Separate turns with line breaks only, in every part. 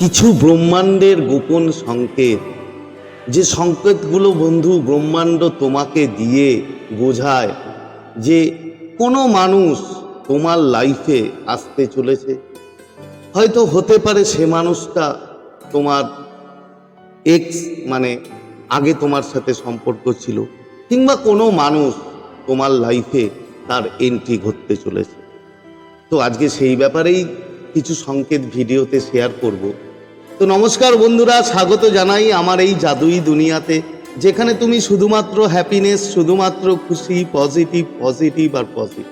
কিছু ব্রহ্মাণ্ডের গোপন সংকেত। যে সংকেতগুলো বন্ধু ব্রহ্মাণ্ড তোমাকে দিয়ে বোঝায় যে কোনো মানুষ তোমার লাইফে আসতে চলেছে। হয়তো হতে পারে সে মানুষটা তোমার এক্স মানে আগে তোমার সাথে সম্পর্ক ছিল, কিংবা কোনো মানুষ তোমার লাইফে তার এন্ট্রি ঘটতে চলেছে। তো আজকে সেই ব্যাপারেই কিছু সংকেত ভিডিওতে শেয়ার করব। তো নমস্কার বন্ধুরা, স্বাগত জানাই আমার এই জাদুই দুনিয়াতে, যেখানে তুমি শুধুমাত্র হ্যাপিনেস শুধুমাত্র খুশি পজিটিভ পজিটিভ আর পজিটিভ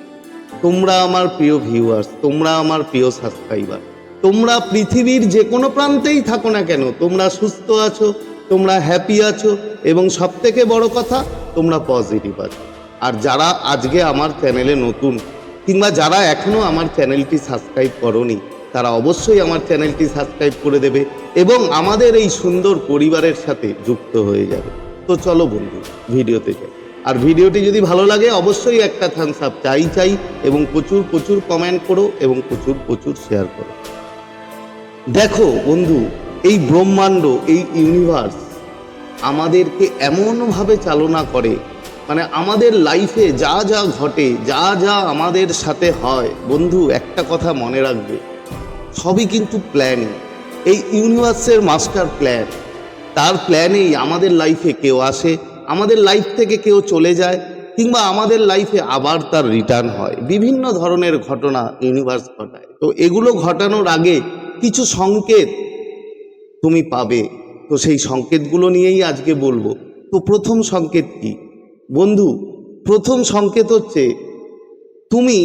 তোমরা আমার প্রিয় ভিউয়ার্স তোমরা আমার প্রিয় সাবস্ক্রাইবার তোমরা পৃথিবীর যে কোনো প্রান্তেই থাকো না কেন, তোমরা সুস্থ আছো, তোমরা হ্যাপি আছো, এবং সব থেকে বড় কথা, তোমরা পজিটিভ আছো। আর যারা আজকে আমার চ্যানেলে নতুন, কিংবা যারা এখনও আমার চ্যানেলটি সাবস্ক্রাইব করনি, তারা অবশ্যই আমার চ্যানেলটি সাবস্ক্রাইব করে দেবে। এবং আমাদের এই সুন্দর পরিবারের সাথে যুক্ত হয়ে যাবে। তো চলো বন্ধু, ভিডিওতে যাই। আর ভিডিওটি যদি ভালো লাগে, অবশ্যই একটা থামস আপ চাই চাই এবং প্রচুর প্রচুর কমেন্ট করো এবং প্রচুর প্রচুর শেয়ার করো। দেখো বন্ধু, এই ব্রহ্মাণ্ড, এই ইউনিভার্স আমাদেরকে এমনভাবে চালনা করে মানে আমাদের লাইফে যা যা ঘটে, যা যা আমাদের সাথে হয়, বন্ধু, একটা কথা মনে রাখবে, সবই কিন্তু প্ল্যানিং এই ইউনিভার্সের মাস্টার প্ল্যান তার প্ল্যানেই আমাদের লাইফে কেউ আসে, আমাদের লাইফ থেকে কেউ চলে যায়, কিংবা আমাদের লাইফে আবার তার রিটার্ন হয়। বিভিন্ন ধরনের ঘটনা ইউনিভার্স ঘটায়। তো এগুলো ঘটানোর আগে কিছু সংকেত তুমি পাবে। তো সেই সংকেতগুলো নিয়েই আজকে বলব। তো প্রথম সংকেত কি? বন্ধু, প্রথম সংকেত হচ্ছে, তুমি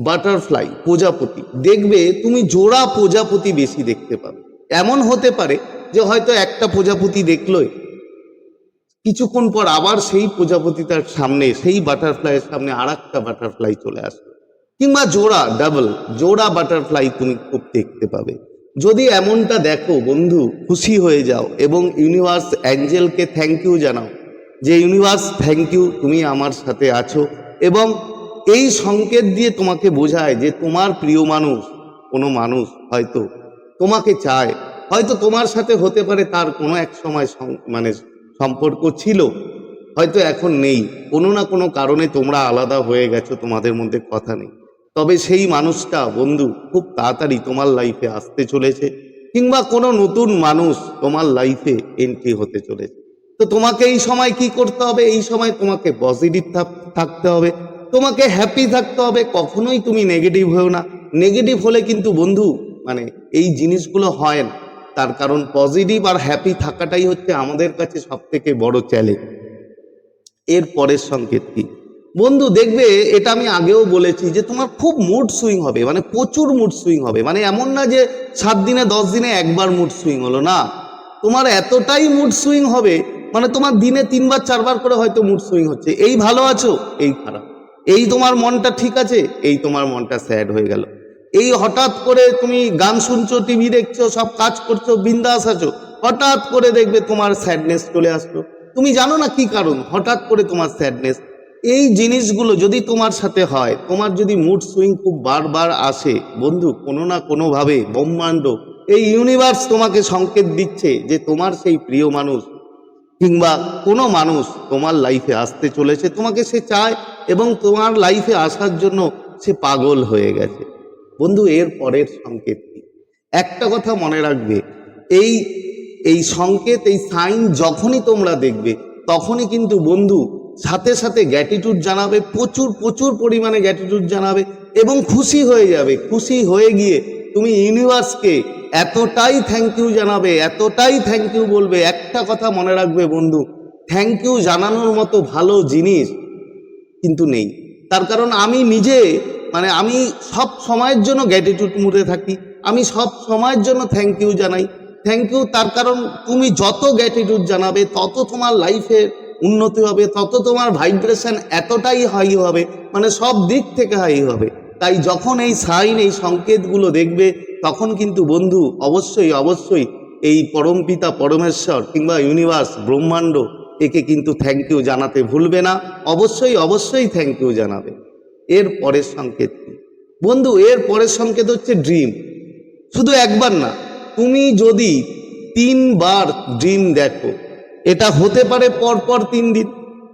বাটারফ্লাই, প্রজাপতি। দেখবে তুমি জোড়া প্রজাপতি বেশি দেখতে পাবে। এমন হতে পারে যে হয়তো একটা প্রজাপতি দেখলোই। কিছুক্ষণ পর আবার সেই প্রজাপতি তার সামনে, সেই বাটারফ্লাইয়ের সামনে আর একটা বাটারফ্লাই চলে আসবে কিংবা জোড়া, ডাবল, জোড়া বাটারফ্লাই তুমি খুব দেখতে পাবে। যদি এমনটা দেখো, বন্ধু, খুশি হয়ে যাও এবং ইউনিভার্স অ্যাঞ্জেলকে থ্যাংক ইউ জানাও। যে ইউনিভার্স, থ্যাংক ইউ, তুমি আমার সাথে আছো এবং এই সংকেত দিয়ে তোমাকে বোঝায় যে তোমার প্রিয় মানুষ, কোনো মানুষ হয়তো তোমাকে চায়। হয়তো তোমার সাথে হতে পারে তার কোনো এক সময় মানে সম্পর্ক ছিল, হয়তো এখন নেই। কোনো না কোনো কারণে তোমরা আলাদা হয়ে গেছো, তোমাদের মধ্যে কথা নেই। তবে সেই মানুষটা, বন্ধু, খুব তাড়াতাড়ি তোমার লাইফে আসতে চলেছে, কিংবা কোনো নতুন মানুষ তোমার লাইফে এন্ট্রি হতে চলেছে। তো তোমাকে এই সময় কি করতে হবে? এই সময় তোমাকে পজিটিভ থাকতে হবে। তোমাকে হ্যাপি থাকতে হবে, কখনোই তুমি নেগেটিভ হয়েও না। নেগেটিভ হলে কিন্তু বন্ধু মানে এই জিনিসগুলো হয় না। তার কারণ পজিটিভ আর হ্যাপি থাকাটাই হচ্ছে আমাদের কাছে সব থেকে বড় চ্যালেঞ্জ এর পরের সংকেত কি? বন্ধু, দেখবে, এটা আমি আগেও বলেছি যে তোমার খুব মুড সুইং হবে মানে প্রচুর মুড সুইং হবে। মানে এমন না যে সাত দিনে, দশ দিনে একবার মুড সুইং হলো, না। তোমার এতটাই মুড সুইং হবে মানে তোমার দিনে তিনবার, চারবার করে হয়তো মুড সুইং হচ্ছে। এই ভালো আছো? এই খারাপ। এই তোমার মনটা ঠিক আছে? এই তোমার মনটা স্যাড হয়ে গেল। এই হঠাৎ করে তুমি গান শুনছো টিভি দেখছ, সব কাজ করছ, বিন্দাস আছো, হঠাৎ করে দেখবে তোমার স্যাডনেস চলে আসলো। তুমি জানো না কি কারণ? হঠাৎ করে তোমার স্যাডনেস এই জিনিসগুলো যদি তোমার সাথে হয়, তোমার যদি মুড সুইং খুব বারবার আসে, বন্ধু, কোনো না কোনোভাবে ব্রহ্মাণ্ড, এই ইউনিভার্স তোমাকে সংকেত দিচ্ছে যে তোমার সেই প্রিয় মানুষ কিংবা কোনো মানুষ তোমার লাইফে আসতে চলেছে, তোমাকে সে চায় এবং তোমার লাইফে আসার জন্য সে পাগল হয়ে গেছে। বন্ধু, এর পরের সংকেত কি? একটা কথা মনে রাখবে, এই এই সংকেত, এই সাইন যখনই তোমরা দেখবে, তখনই কিন্তু বন্ধু সাথে সাথে গ্যাটিটিউড জানাবে, প্রচুর প্রচুর পরিমাণে গ্যাটিটিউড জানাবে এবং খুশি হয়ে যাবে। খুশি হয়ে গিয়ে তুমি ইউনিভার্সকে এতটাই থ্যাংক ইউ জানাবে, এতটাই থ্যাংক ইউ বলবে, একটা কথা মনে রাখবে বন্ধু থ্যাংক ইউ জানানোর মতো ভালো জিনিস কিন্তু নেই। তার কারণ আমি নিজে মানে আমি সব সময়ের জন্য গ্র্যাটিটিউড মুডে থাকি, আমি সব সময়ের জন্য থ্যাংক ইউ জানাই। থ্যাংক ইউ তার কারণ তুমি যত গ্যাটিটিউড জানাবে, তত তোমার লাইফের উন্নতি হবে, তত তোমার ভাইব্রেশন এতটাই হাই হবে মানে সব দিক থেকে হাই হবে। তাই যখন এই সাইন, এই সংকেতগুলো দেখবে, তখন কিন্তু বন্ধু, অবশ্যই অবশ্যই এই পরমপিতা পরমেশ্বর কিংবা ইউনিভার্স ব্রহ্মাণ্ড একে কিন্তু থ্যাংক ইউ জানাতে ভুলবে না। অবশ্যই অবশ্যই থ্যাংক ইউ জানাবে। এর পরের সংকেত বন্ধু, এর পরের সংকেত হচ্ছে ড্রিম শুধু একবার না, তুমি যদি তিনবার ড্রিম দেখো, এটা হতে পারে পরপর তিন দিন,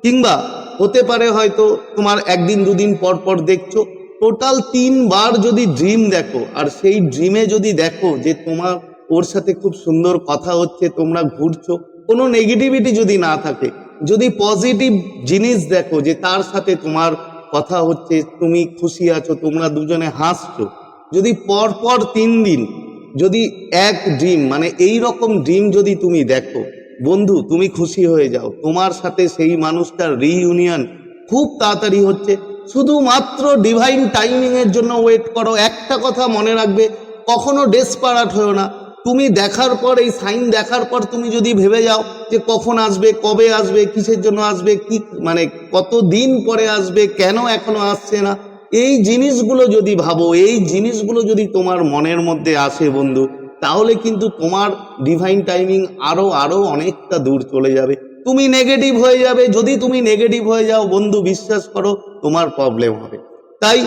কিংবা হতে পারে হয়তো তোমার একদিন, দুদিন পর পর দেখছ টোটাল তিনবার যদি ড্রিম দেখো, আর সেই ড্রিমে যদি দেখো যে তোমার, ওর সাথে খুব সুন্দর কথা হচ্ছে, তোমরা ঘুরছো, কোনো নেগেটিভিটি যদি না থাকে, যদি পজিটিভ জিনিস দেখো যে তার সাথে তোমার কথা হচ্ছে, তুমি খুশি আছো, তোমরা দুজনে হাসছো, যদি পর পর তিন দিন, যদি এক ড্রিম মানে এই রকম ড্রিম যদি তুমি দেখো, বন্ধু, তুমি খুশি হয়ে যাও, তোমার সাথে সেই মানুষটার রিইউনিয়ন খুব তাড়াতাড়ি হচ্ছে শুধুমাত্র ডিভাইন টাইমিং এর জন্য ওয়েট করো। একটা কথা মনে রাখবে, কখনো ডেসপারাট হয়েও না। তুমি দেখার পর, এই সাইন দেখার পর তুমি যদি ভেবে যাও যে কখন আসবে, কবে আসবে, কিসের জন্য আসবে, কি মানে কত দিন পরে আসবে, কেন এখনও আসছে না, এই জিনিসগুলো যদি ভাবো, এই জিনিসগুলো যদি তোমার মনের মধ্যে আসে বন্ধু, তাহলে কিন্তু তোমার ডিভাইন টাইমিং আরও আরও অনেকটা দূর চলে যাবে। তুমি নেগেটিভ হয়ে যাবে, যদি তুমি নেগেটিভ হয়ে যাও, বন্ধু বিশ্বাস করো, তোমার প্রবলেম হবে। তাই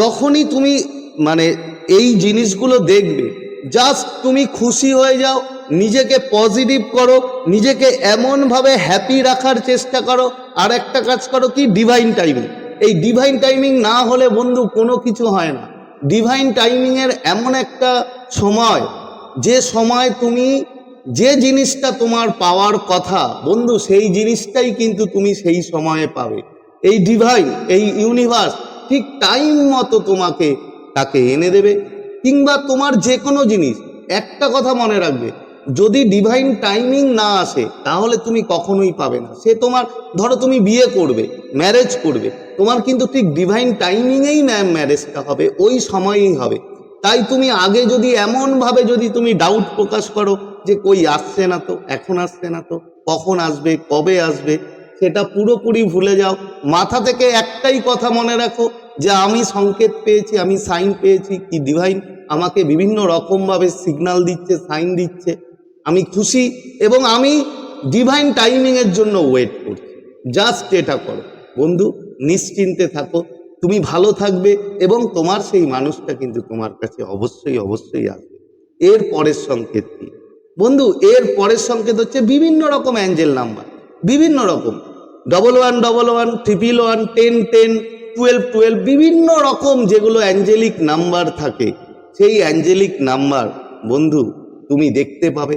যখনই তুমি মানে এই জিনিসগুলো দেখবে জাস্ট তুমি খুশি হয়ে যাও, নিজেকে পজিটিভ করো, নিজেকে এমনভাবে হ্যাপি রাখার চেষ্টা করো, আর একটা কাজ করো কি ডিভাইন টাইমিং এই ডিভাইন টাইমিং না হলে বন্ধু কোনো কিছু হয় না। ডিভাইন টাইমিংয়ের এমন একটা সময়, যে সময় তুমি যে জিনিসটা তোমার পাওয়ার কথা, বন্ধু, সেই জিনিসটাই কিন্তু তুমি সেই সময়ে পাবে। এই ডিভাইন এই ইউনিভার্স ঠিক টাইম মতো তোমাকে তাকে এনে দেবে। কিংবা তোমার যে কোনো জিনিস, একটা কথা মনে রাখবে, যদি ডিভাইন টাইমিং না আসে, তাহলে তুমি কখনোই পাবে না। সে তোমার, ধরো তুমি বিয়ে করবে ম্যারেজ করবে, তোমার কিন্তু ঠিক ডিভাইন টাইমিংয়েই ম্যাম ম্যারেজটা হবে, ওই সময়েই হবে। তাই তুমি আগে যদি এমনভাবে যদি তুমি ডাউট প্রকাশ করো যে কই আসছে না তো? এখন আসছে না তো? কখন আসবে? কবে আসবে? সেটা পুরোপুরি ভুলে যাও। মাথা থেকে একটাই কথা মনে রাখো যে আমি সংকেত পেয়েছি, আমি সাইন পেয়েছি, কি ডিভাইন আমাকে বিভিন্ন রকমভাবে সিগন্যাল দিচ্ছে সাইন দিচ্ছে। আমি খুশি এবং আমি ডিভাইন টাইমিংয়ের জন্য ওয়েট করছি। জাস্ট এটা করো। বন্ধু, নিশ্চিন্তে থাকো। তুমি ভালো থাকবে এবং তোমার সেই মানুষটা কিন্তু তোমার কাছে অবশ্যই অবশ্যই আসবে। এর পরের সংকেত কি? বন্ধু, এর পরের সংকেত হচ্ছে বিভিন্ন রকম অ্যাঞ্জেল নাম্বার বিভিন্ন রকম। Double one double one triple one ten ten twelve twelve বিভিন্ন রকম যেগুলো অ্যাঞ্জেলিক নাম্বার থাকে। সেই অ্যাঞ্জেলিক নাম্বার বন্ধু, তুমি দেখতে পাবে।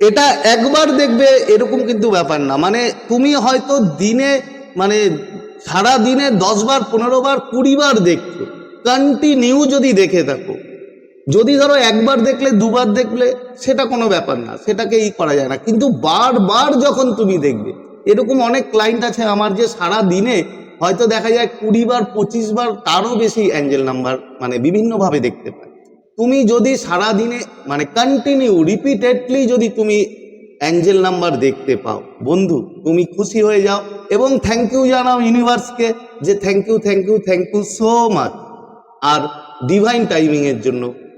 এটা একবার দেখবে, এরকম কিন্তু ব্যাপার না। মানে তুমি হয়তো দিনে মানে সারা দিনে দশ বার, পনেরো বার, কুড়ি বার দেখছ। কন্টিনিউ যদি দেখে থাকো যদি ধরো একবার দেখলে, দুবার দেখলে, সেটা কোনো ব্যাপার না, সেটাকে ই করা যায় না। কিন্তু বারবার যখন তুমি দেখবে, এরকম অনেক ক্লায়েন্ট আছে আমার যে সারা দিনে হয়তো দেখা যায় কুড়ি বার পঁচিশ বার তারও বেশি অ্যাঞ্জেল নাম্বার মানে বিভিন্নভাবে দেখতে পায়। তুমি যদি সারা দিনে মানে কন্টিনিউ রিপিটেডলি যদি তুমি অ্যাঞ্জেল নাম্বার দেখতে পাও, বন্ধু, তুমি খুশি হয়ে যাও এবং থ্যাংক ইউ জানাও ইউনিভার্সকে যে thank you thank you thank you so much R divine টাইমিংয়ের জন্য